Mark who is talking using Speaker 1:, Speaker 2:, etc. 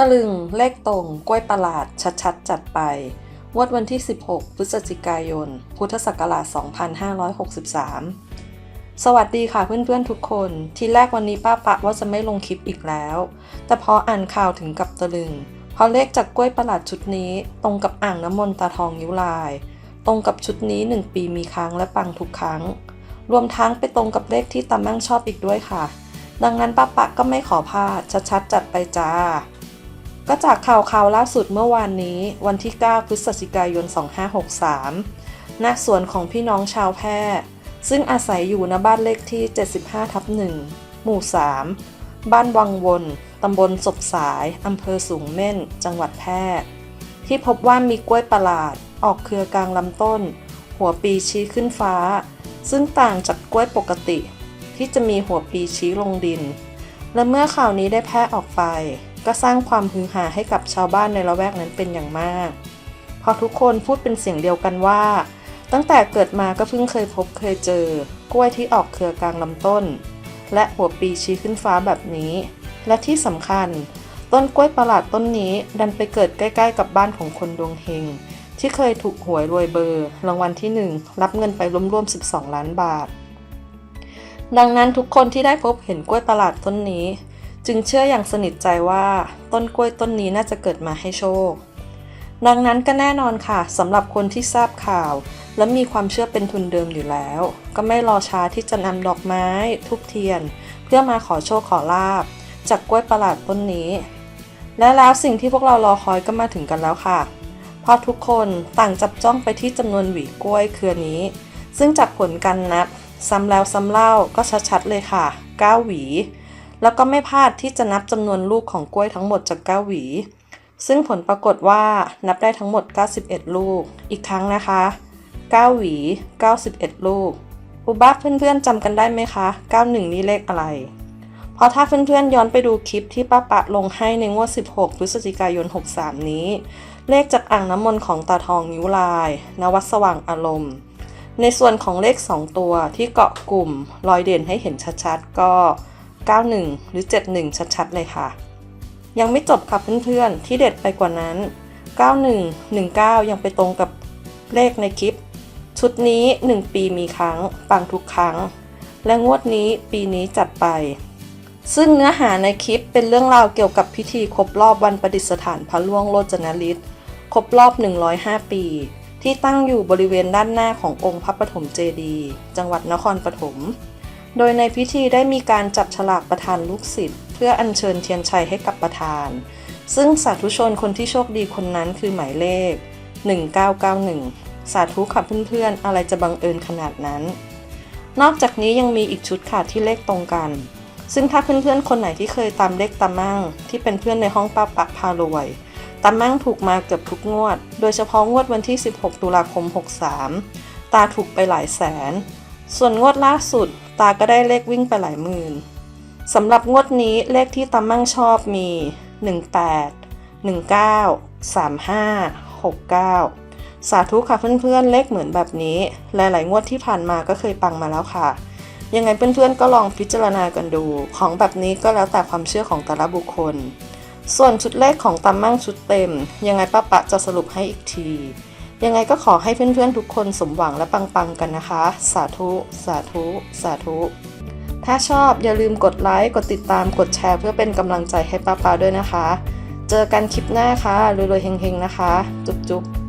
Speaker 1: ตะลึงเลขตรงกล้วยประหลาดชัดๆ จัดไป วดวันที่ 16 พฤศจิกายน พุทธศักราช 2563 สวัสดีค่ะเพื่อนๆทุกคน ทีแรกวันนี้ป้าปะว่าจะไม่ลงคลิปอีกแล้ว แต่พออ่านข่าวถึงกับตะลึง เพราะเลขจากกล้วยประหลาดชุดนี้ ตรงกับอ่างน้ำมนต์ตาทองยิ้วลาย ตรงกับชุดนี้ 1 ปีมีครั้งและปังทุกครั้ง รวมทั้งไปตรงกับเลขที่ตามั่งชอบอีกด้วยค่ะ ดังนั้นป้าปะก็ไม่ขอพลาดชัดๆจัดไปจ้า ก็จากข่าวข่าวล่าสุดเมื่อวานนี้ วันที่ 9 พฤศจิกายน 2563 ณ สวนของพี่น้องชาวแพร่ ซึ่งอาศัยอยู่ณบ้านเลขที่ 75 ทับ 1 หมู่ 3 บ้านวังวนตำบลศพสาย อำเภอสูงเม่น จังหวัดแพร่ ที่พบว่ามีกล้วยประหลาด ออกเครือกลางลำต้น หัวปีชี้ขึ้นฟ้า ซึ่งต่างจากกล้วยปกติ ที่จะมีหัวปีชี้ลงดิน และเมื่อข่าวนี้ได้แพร่ออกไป ก็สร้างความฮือฮาให้กับชาวบ้านในละแวกนั้นเป็นอย่างมาก เพราะทุกคนพูดเป็นเสียงเดียวกันว่า ตั้งแต่เกิดมาก็เพิ่งเคยพบเคยเจอ กล้วยที่ออกเครือกลางลำต้น และหัวปีชี้ขึ้นฟ้าแบบนี้ และที่สำคัญ ต้นกล้วยประหลาดต้นนี้ดันไปเกิดใกล้ ๆ กับบ้านของคนดวงเฮงที่เคยถูกหวยรวยเบอร์ รางวัลที่ 1 รับเงินไปร่วมๆ 12 ล้านบาท ดังนั้นทุกคนที่ได้พบเห็นกล้วยประหลาดต้นนี้ จึงเชื่ออย่างสนิทใจว่าต้นกล้วยต้นนี้น่าจะเกิดมาให้โชค ดังนั้นก็แน่นอนค่ะสำหรับคนที่ทราบข่าว และมีความเชื่อเป็นทุนเดิมอยู่แล้ว ก็ไม่รอช้าที่จะนำดอกไม้ ทุบเทียน เพื่อมาขอโชคขอลาบ จากกล้วยประหลาดต้นนี้ และแล้วสิ่งที่พวกเรารอคอยก็มาถึงกันแล้วค่ะเพราะทุกคนต่างจับจ้องไปที่จำนวนหวีกล้วยเครือนี้ ซึ่งจากผลการนับซ้ำแล้วซ้ำเล่าก็ชัดๆเลยค่ะ 9 หวี แล้วก็ไม่พลาดที่จะนับจำนวนลูกของกล้วยทั้งหมดจาก 9 หวี ซึ่งผลปรากฏว่านับได้ทั้งหมด 91 ลูก อีกครั้งนะคะ 9 หวี 91 ลูก อุบัติเพื่อนๆจำกันได้ไหมคะ 91 นี่เลขอะไร เพราะถ้าเพื่อนๆย้อนไปดูคลิปที่ป้าปะลงให้ในงวด 16 พฤศจิกายน 63 นี้ เลขจากอ่างน้ำมนต์ของตาทองนิ้วลาย นวัดสว่างอารมณ์ในส่วนของเลข 2 ตัวที่เกาะกลุ่ม รอยเด่นให้เห็นชัดๆ ก็ 91 หรือ 71 ชัดๆ เลยค่ะ ยังไม่จบค่ะเพื่อนๆ ที่เด็ดไปกว่านั้น 91 19 ยังไปตรงกับเลขในคลิป ชุดนี้ 1 ปีมีครั้ง ปังทุกครั้ง และงวดนี้ปีนี้จัดไป ซึ่งเนื้อหาในคลิปเป็นเรื่องราวเกี่ยวกับพิธีครบรอบวันประดิษฐานพระล่วงโลจนฤทธิ์ครบรอบ 105 ปี ที่ตั้งอยู่บริเวณด้านหน้าขององค์พระปฐมเจดีย์จังหวัดนครปฐม โดยในพิธีได้มีการจับฉลากประธานลูกศิษย์เพื่ออัญเชิญเทียนชัยให้กับประธาน ซึ่งสาธุชนคนที่โชคดีคนนั้นคือหมายเลข 1991 สาธุค่ะเพื่อนๆ อะไรจะบังเอิญขนาดนั้น นอกจากนี้ยังมีอีกชุดค่ะที่เลขตรงกัน ซึ่งถ้าเพื่อนๆ คนไหนที่เคยตามเลขตามมั่ง ที่เป็นเพื่อนในห้องป้าปะพารวยตามั่งถูกมาเกือบทุกงวด โดยเฉพาะงวดวันที่ 16 ตุลาคม 63 ตาถูกไปหลายแสน ส่วนงวดล่าสุด ตาก็ได้เลขวิ่งไปหลายหมื่นสำหรับงวดนี้เลขที่ตามั่งชอบมี 18 19 35 69 สาธุค่ะเพื่อนๆ เลขเหมือนแบบนี้ หลายๆ งวดที่ผ่านมาก็เคยปังมาแล้วค่ะ ยังไงเพื่อนๆ ก็ลองพิจารณากันดู ของแบบนี้ก็แล้วแต่ความเชื่อของแต่ละบุคคล ส่วนชุดเลขของตามมั่งชุดเต็ม ยังไงป้าปะจะสรุปให้อีกที ยังไงก็ขอให้เพื่อนๆทุกคนสมหวังและปังๆกันนะคะ สาธุ สาธุ สาธุ ถ้าชอบอย่าลืมกดไลค์ กดติดตาม กดแชร์เพื่อเป็นกำลังใจให้ป้าปาด้วยนะคะ เจอกันคลิปหน้าค่ะรวยๆเฮงๆนะคะ จุ๊บๆ